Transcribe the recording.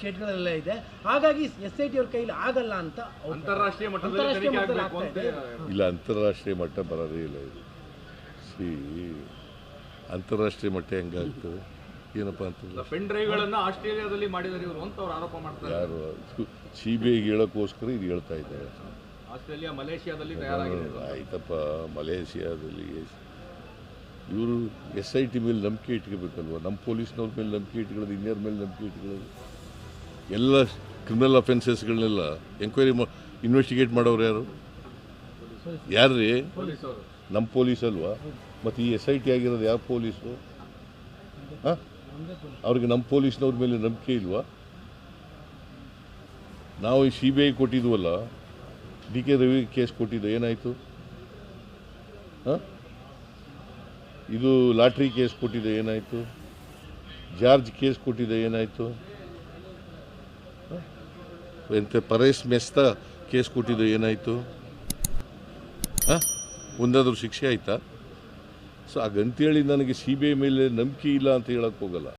ಸ್ಟೇಟ್ಗಳೆಲ್ಲ ಇದೆ. ಹಾಗಾಗಿ S I T ಅವ್ರ ಕೈಲಿ ಆಗಲ್ಲ ಅಂತ ಅವ್ರು- ಅಂತಾರಾಷ್ಟ್ರೀಯ ಮಟ್ಟದಲ್ಲಿ ಅಂತಾರಾಷ್ಟ್ರೀಯ ತನಿಖೆ ಮಟ್ಟದಲ್ಲಿ ಆಗಬೇಕು ಆಗ್ತಾ ಅಂತ. ಇಲ್ಲ ಅಂತಾರಾಷ್ಟ್ರೀಯ ಮಟ್ಟ ಬರೋದೇ ಇಲ್ಲ ಇದು. ಸಿ ಅಂತಾರಾಷ್ಟ್ರೀಯ ಮಟ್ಟ ಹೆಂಗಾಗ್ತದೆ? ಏನಪ್ಪ ಅಂತಂದ್ರೆ ಪೆನ್ ಡ್ರೈವ್ಗಳನ್ನ ಆಸ್ಟ್ರೇಲಿಯಾದಲ್ಲಿ ಮಾಡಿದ್ದಾರೆ ಇವರು ಅಂತ ಅವ್ರು ಆರೋಪ ಮಾಡ್ತಾರೆ ಯಾರು? ಸಿ ಬಿ ಐಗೆ ಹೇಳೋಕ್ಕೋಸ್ಕರ ಇದು ಹೇಳ್ತಾ ಇದ್ದಾರೆ. ಆಸ್ಟ್ರೇಲಿಯಾ ಮಲೇಷಿಯಾದಲ್ಲಿ ತಯಾರಾಗಿದೆ ಇದು. ಆಯ್ತಪ್ಪ ಮಲೇಷಿಯಾದಲ್ಲಿ ಇವರು ಎಸ್ ಐ ಟಿ ಮೇಲೆ ನಂಬಿಕೆ ಇಟ್ಕೋಬೇಕಲ್ವ? ನಮ್ಮ ಪೊಲೀಸ್ನವ್ರ ಮೇಲೆ ನಂಬಿಕೆ ಇಟ್ಕೊಳ್ಳೋದು ಇನ್ಯಾರ ಮೇಲೆ ನಂಬಿಕೆ ಇಟ್ಕೊಳ್ಳೋದು? ಎಲ್ಲ ಕ್ರಿಮಿನಲ್ ಅಫೆನ್ಸಸ್ಗಳನ್ನೆಲ್ಲ ಎಂಕ್ವೈರಿ ಮಾ ಇನ್ವೆಸ್ಟಿಗೇಟ್ ಮಾಡೋರು ಯಾರು? ಯಾರ್ರಿ? ನಮ್ಮ ಪೊಲೀಸ್ ಅಲ್ವಾ? ಮತ್ತು ಈ ಎಸ್ ಐ ಟಿ ಆಗಿರೋದು ಯಾವ ಪೊಲೀಸು? ಹಾಂ? ಅವ್ರಿಗೆ ನಮ್ಮ ಪೊಲೀಸ್ನವ್ರ ಮೇಲೆ ನಂಬಿಕೆ ಇಲ್ವಾ? ನಾವು ಈ ಸಿ ಬಿ ಐ ಕೊಟ್ಟಿದ್ವಲ್ಲ, ಡಿ ಕೆ ರವಿ ಕೇಸ್ ಕೊಟ್ಟಿದ್ದು, ಏನಾಯಿತು? ಹಾಂ? ಇದು ಲಾಟ್ರಿ ಕೇಸ್ ಕೊಟ್ಟಿದ್ದು, ಏನಾಯಿತು? ಜಾರ್ಜ್ ಕೇಸ್ ಕೊಟ್ಟಿದ್ದು, ಏನಾಯಿತು? ಎಂತ ಪರೇಶ್ ಮೆಸ್ತಾ ಕೇಸ್ ಕೊಟ್ಟಿದ್ದು ಏನಾಯಿತು ಹಾಂ ಒಂದಾದರೂ ಶಿಕ್ಷೆ ಆಯಿತಾ ಸೊ ಹಾಗಂತೇಳಿ ನನಗೆ ಸಿ ಬಿ ಐ ಮೇಲೆ ನಂಬಿಕೆ ಇಲ್ಲ ಅಂತ ಹೇಳಕ್ಕೆ ಹೋಗಲ್ಲ